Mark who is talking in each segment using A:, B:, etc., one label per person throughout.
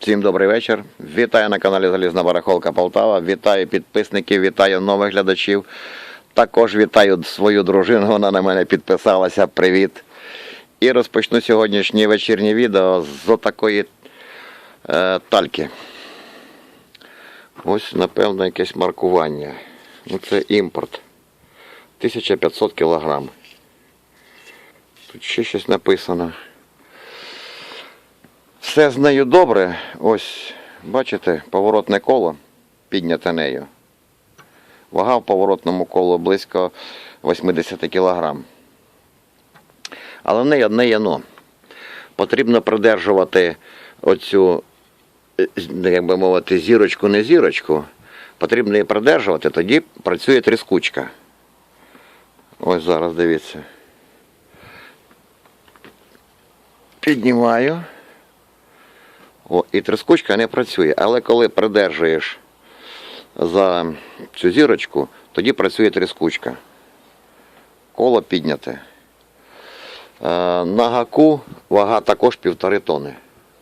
A: Всім добрий вечір. Вітаю на каналі Залізна Барахолка Полтава. Вітаю підписників, вітаю нових глядачів. Також вітаю свою дружину, вона на мене підписалася. Привіт. І розпочну сьогоднішнє вечірнє відео з отакої е, тальки. Ось, напевно, якесь маркування. Ну, це імпорт. 1500 кілограм. Тут ще щось написано. Все з нею добре. Ось, бачите, поворотне коло підняте нею. Вага в поворотному колу близько 80 кг. Але в неї одне є но. Потрібно придержувати оцю, е, як би мовити, зірочку, не зірочку. Потрібно її придержувати, тоді працює тріскучка. Ось зараз дивіться. Піднімаю. О, і тріскучка не працює. Але коли придержуєш за цю зірочку, тоді працює тріскучка. Коло підняте. Е, На гаку вага також півтори тони.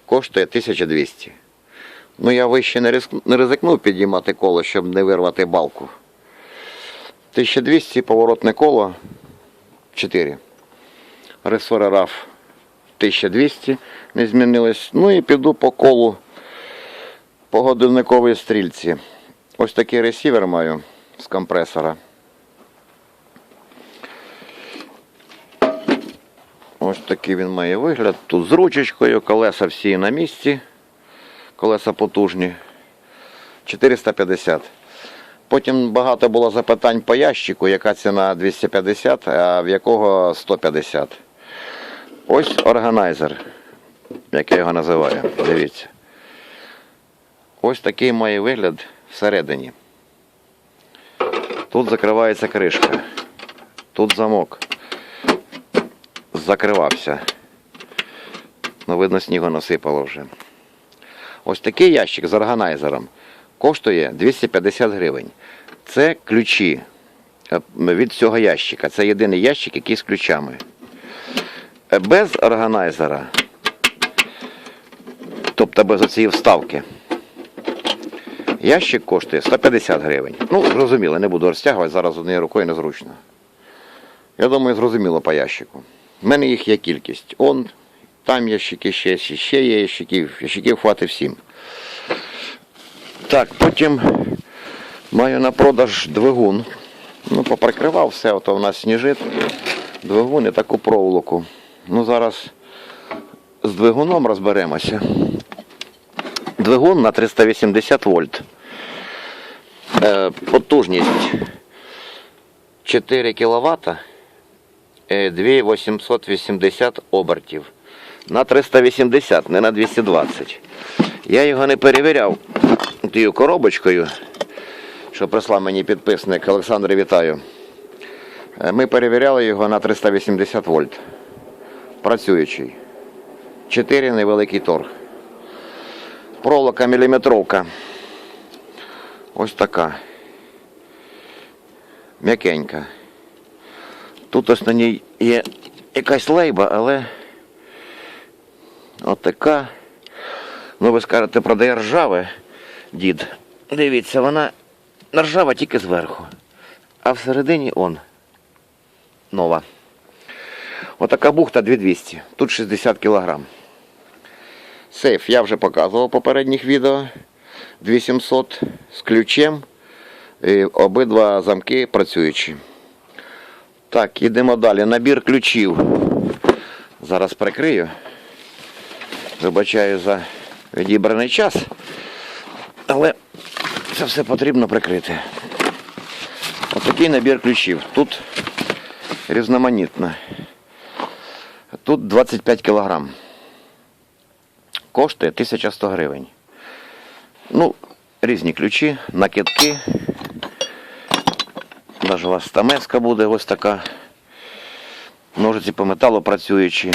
A: Коштує 1200. Ну я вище не, ризик... не ризикнув підіймати коло, щоб не вирвати балку. 1200 поворотне коло 4. Ресори РАФ 1200 не змінилось. Ну і піду по колу по годинниковій стрільці. Ось такий ресівер маю з компресора. Ось такий він має вигляд. Тут з ручечкою, колеса всі на місці. Колеса потужні. 450. Потім багато було запитань по ящику, яка ціна 250, а в якого 150. Ось органайзер, як я його називаю. Дивіться. Ось такий має вигляд всередині. Тут закривається кришка. Тут замок. Закривався. Ну, видно, снігу насипало вже. Ось такий ящик з органайзером коштує 250 гривень. Це ключі від цього ящика. Це єдиний ящик, який з ключами. Без органайзера, тобто без оцієї вставки, ящик коштує 150 гривень. Ну, зрозуміло, не буду розтягувати, зараз однією рукою незручно. Я думаю, зрозуміло по ящику. У мене їх є кількість. Он, там ящики, ще, ще є ящиків, ящиків хватить всім. Так, потім маю на продаж двигун. Ну, поприкривав все, ото в нас сніжить. Двигун і таку проволоку. Ну, зараз з двигуном розберемося. Двигун на 380 вольт. Е, потужність 4 кВт, 2880 обертів. На 380, не на 220. Я його не перевіряв тією коробочкою, що прислав мені підписник Олександр, вітаю. Е, Ми перевіряли його на 380 вольт. Працюючий. 4 невеликий торг. Проволока міліметровка. Ось така. М'якенька. Тут ось на ній є якась лейба, але от така. Ну, ви скажете, продає ржаве, дід. Дивіться, вона ржава тільки зверху. А всередині он нова. Отака бухта 2200. Тут 60 кг. Сейф я вже показував в попередніх відео. 2700 з ключем. І обидва замки працюючі. Так, йдемо далі. Набір ключів. Зараз прикрию. Вибачаю за відібраний час. Але це все потрібно прикрити. Отакий набір ключів. Тут різноманітно. Тут 25 кілограм. Коштує 1100 гривень. Ну, різні ключі, накидки. Навіть у вас стамеска буде ось така. Ножиці по металу працюючі.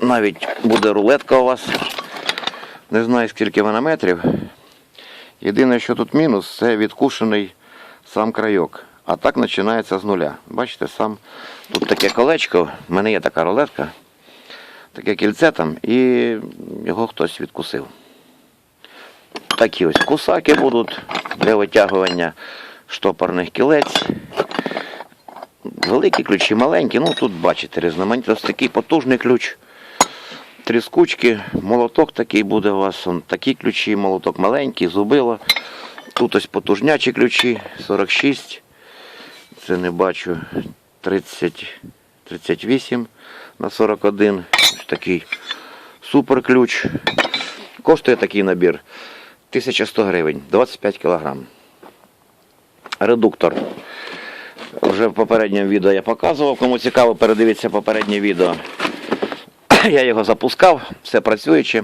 A: Навіть буде рулетка у вас. Не знаю, скільки вона метрів. Єдине, що тут мінус, це відкушений сам крайок. А так починається з нуля. Бачите, сам тут таке колечко, в мене є така рулетка, таке кільце там, і його хтось відкусив. Такі ось кусаки будуть для витягування штопорних кілець. Великі ключі, маленькі, ну тут бачите, різноманітно. Ось такий потужний ключ. Тріскучки, молоток такий буде у вас. Он, такі ключі, молоток маленький, зубило. Тут ось потужнячі ключі, 46. Це не бачу. 30, 38 на 41. Такий суперключ. Коштує такий набір 1100 гривень, 25 кілограм. Редуктор. Вже в попередньому відео я показував. Кому цікаво, передивіться попереднє відео. Я його запускав, все працююче.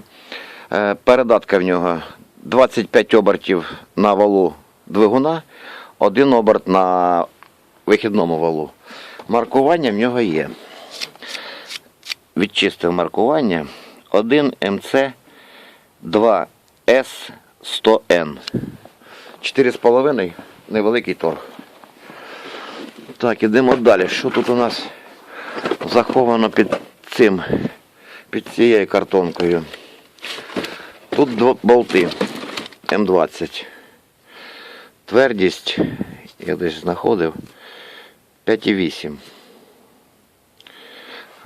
A: Е, Передатка в нього 25 обертів на валу двигуна, один оберт на вихідному валу. Маркування в нього є. Відчистив маркування 1 МЦ 2 С 100Н. 4,5 невеликий торг. Так, ідемо далі. Що тут у нас заховано під цим, під цією картонкою? Тут два болти М20. Твердість, я десь знаходив, 5,8.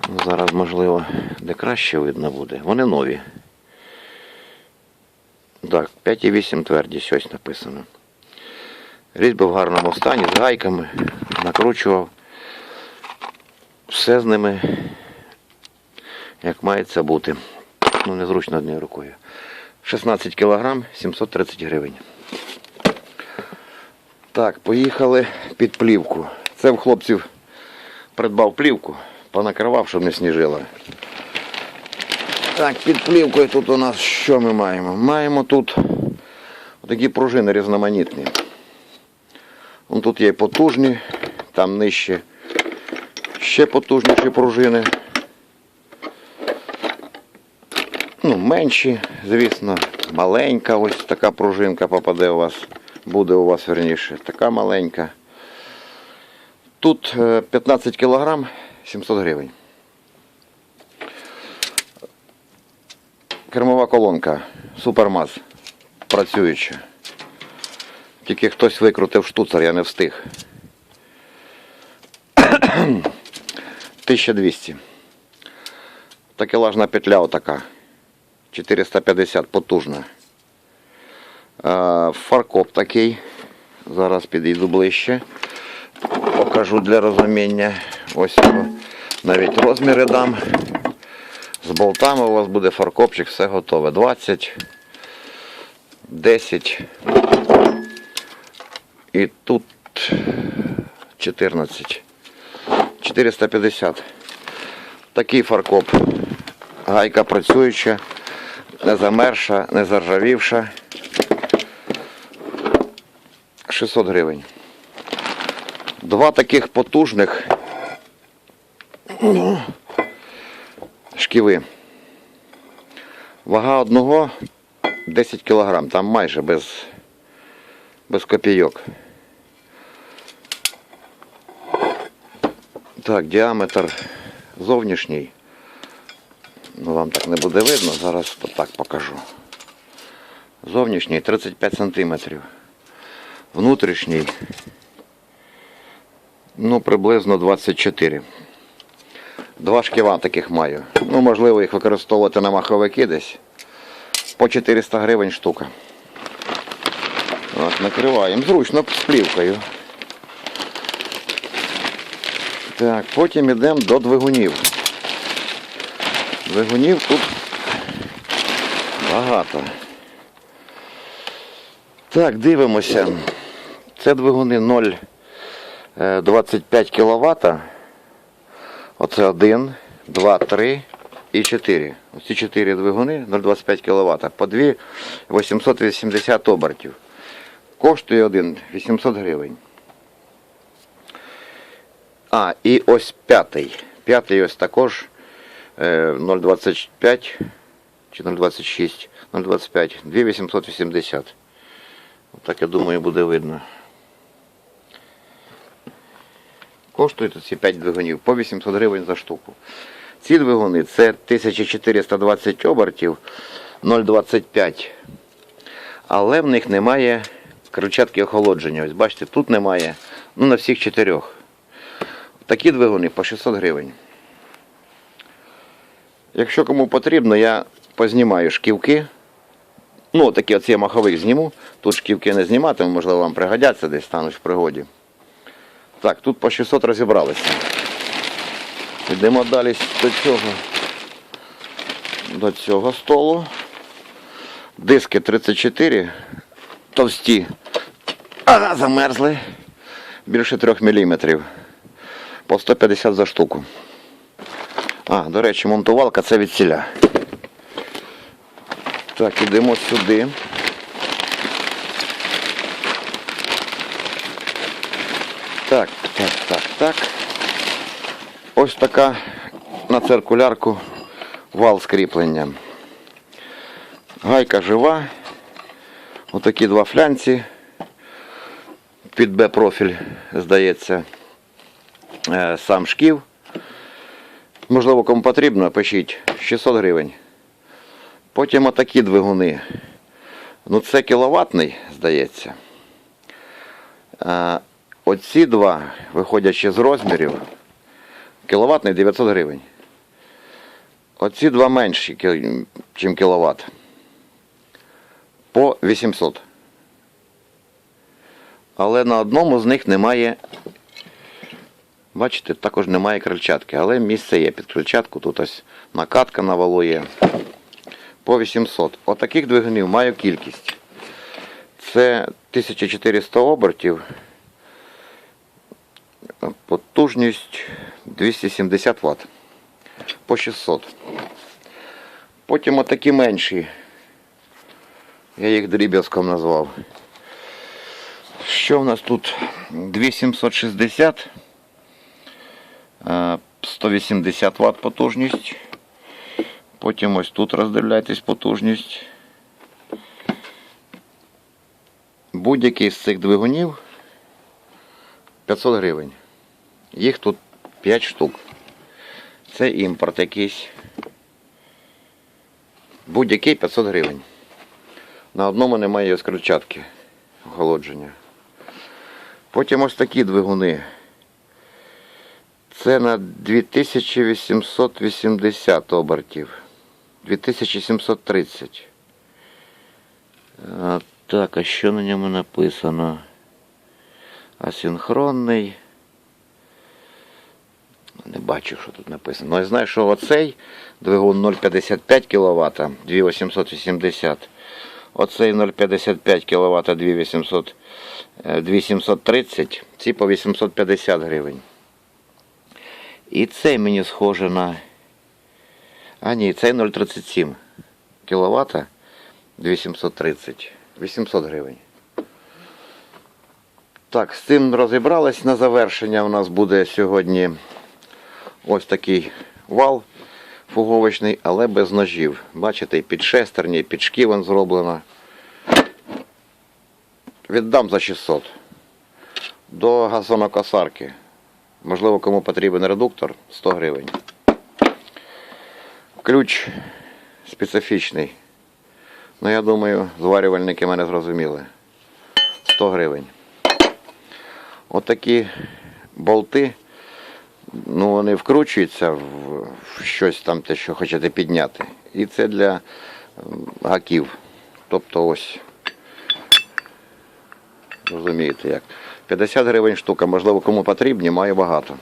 A: Ну, Зараз, можливо, де краще видно буде. Вони нові. Так, 5,8 твердість, ось написано. Різьби в гарному стані, з гайками, накручував. Все з ними, як має бути. Ну, незручно однією рукою. 16 кг, 730 гривень. Так, поїхали під плівку. Це в хлопців придбав плівку, понакривав, щоб не сніжило. Так, під плівкою тут у нас що ми маємо? Маємо тут такі пружини різноманітні. Вон тут є потужні, там нижче ще потужніші пружини. Ну, менші, звісно, маленька ось така пружинка попаде у вас, буде у вас верніше, така маленька. Тут е, 15 кг 700 гривень. Кермова колонка Супермаз працююча. Тільки хтось викрутив штуцер, я не встиг. 1200. Такелажна петля отака. 450 потужна. Фаркоп такий. Зараз підійду ближче. Покажу для розуміння. Ось його. Навіть розміри дам. З болтами у вас буде фаркопчик, все готове. 20, 10. І тут 14. 450. Такий фаркоп. Гайка працююча, не замерша, не заржавівша. 600 гривень. Два таких потужних шківи. Вага одного 10 кг, там майже без, без копійок. Так, діаметр зовнішній. Ну, вам так не буде видно, зараз так покажу. Зовнішній 35 см. Внутрішній, ну, приблизно 24. Два шківа таких маю. Ну, можливо, їх використовувати на маховики десь. По 400 гривень штука. От, накриваємо. Зручно з плівкою. Так, потім йдемо до двигунів. Двигунів тут багато. Так, дивимося. Це двигуни 0,25 кВт. Оце 1, 2, 3 і 4. Ось ці 4 двигуни 0,25 кВт. По 2 880 обертів. Коштує один 800 гривень. А, і ось п'ятий. П'ятий ось також е, 0,25 чи 0,26, 0,25, 2880. Так я думаю буде видно. Коштують ці 5 двигунів по 800 гривень за штуку. Ці двигуни це 1420 обертів 0,25. Але в них немає крильчатки охолодження. Ось бачите, тут немає. Ну, на всіх чотирьох. Такі двигуни по 600 гривень. Якщо кому потрібно, я познімаю шківки. Ну, такі оці я маховик зніму. Тут шківки не зніматиму, можливо, вам пригодяться десь стануть в пригоді. Так, тут по 600 розібралися. Йдемо далі до цього. До цього столу. Диски 34, товсті. Ага, замерзли. Більше 3 мм. По 150 за штуку. А, до речі, монтувалка це від ціля. Так, ідемо сюди. Так, так, так, так. Ось така на циркулярку вал з кріпленням. Гайка жива. Отакі два флянці. Під Б-профіль, здається, е, сам шків. Можливо, кому потрібно, пишіть 600 гривень. Потім отакі двигуни. Ну, це кіловатний, здається. Оці два, виходячи з розмірів, кіловатний 900 гривень. Оці два менші, ніж кіловат. По 800. Але на одному з них немає. Бачите, також немає крильчатки, але місце є під крильчатку. Тут ось накатка на. По 800. Отаких двигунів маю кількість. Це 1400 обертів. Потужність 270 Вт. По 600. Потім отакі менші. Я їх дріб'язком назвав. Що в нас тут? 2760, е, 180 Вт потужність. Потім ось тут роздивляйтесь потужність. Будь-який з цих двигунів 500 гривень. Їх тут 5 штук. Це імпорт якийсь. Будь-який 500 гривень. На одному немає скручатки охолодження. Потім ось такі двигуни. Це на 2880 обертів. 2730. А, так, а що на ньому написано? Асинхронний. Не бачу, що тут написано. Ну, я знаю, що оцей двигун 0,55 кВт, 2880. Оцей 0,55 кВт 2800, е, 2730, ці по 850 гривень. І цей мені схоже на. А ні, цей 0,37 кВт 2730. 800 гривень. Так, з цим розібрались. На завершення у нас буде сьогодні ось такий вал фуговочний, але без ножів. Бачите, і під шестерні, і під шківен зроблено. Віддам за 600. До газонокосарки. Можливо, кому потрібен редуктор 100 гривень. Ключ специфічний. Ну, я думаю, зварювальники мене зрозуміли. 100 гривень. Отакі болти ну, вони вкручуються в, щось там, те, що хочете підняти. І це для гаків. Тобто ось. Розумієте як. 50 гривень штука, можливо, кому потрібні, маю багато.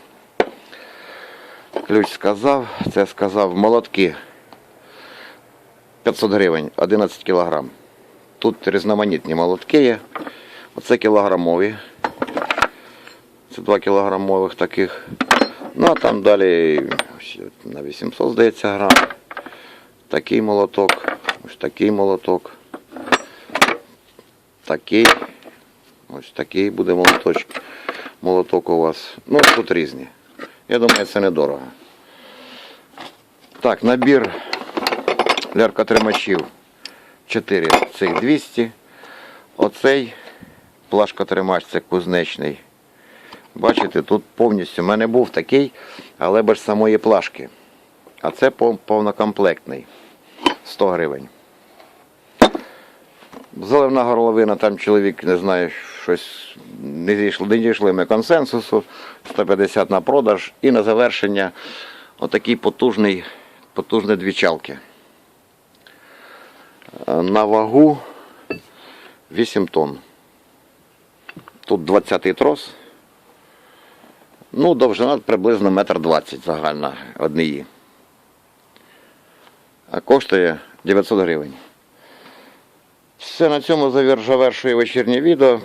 A: Ключ сказав, це сказав молотки. 500 гривень, 11 кілограм. Тут різноманітні молотки є. Оце кілограмові. Це 2 кілограмових таких. Ну а там далі на 800, здається, грам. Такий молоток, ось такий молоток. Такий. Ось такий буде молоточок. Молоток у вас. Ну, тут різні. Я думаю, це недорого. Так, набір ляркотримачів 4 цих 200. Оцей плашкотримач це кузнечний. Бачите, тут повністю. У мене був такий, але без самої плашки. А це повнокомплектний. 100 гривень. Заливна горловина, там чоловік, не знаю, щось не дійшли, не дійшли ми консенсусу. 150 на продаж. І на завершення отакий потужний, потужні дві чалки. Е, На вагу 8 тонн. Тут 20-й трос. Ну, довжина приблизно метр двадцять загальна однієї. А коштує 900 гривень. Все на цьому завер- завершую вечірнє відео.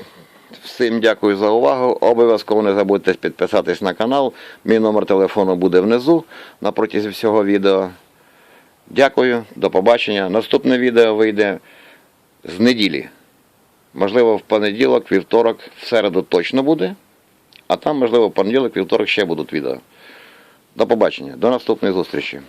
A: Всім дякую за увагу. Обов'язково не забудьте підписатись на канал. Мій номер телефону буде внизу на протязі всього відео. Дякую, до побачення. Наступне відео вийде з неділі. Можливо, в понеділок, вівторок, в середу точно буде. А там, можливо, понеділок, вівторок ще будуть відео. До побачення, до наступної зустрічі.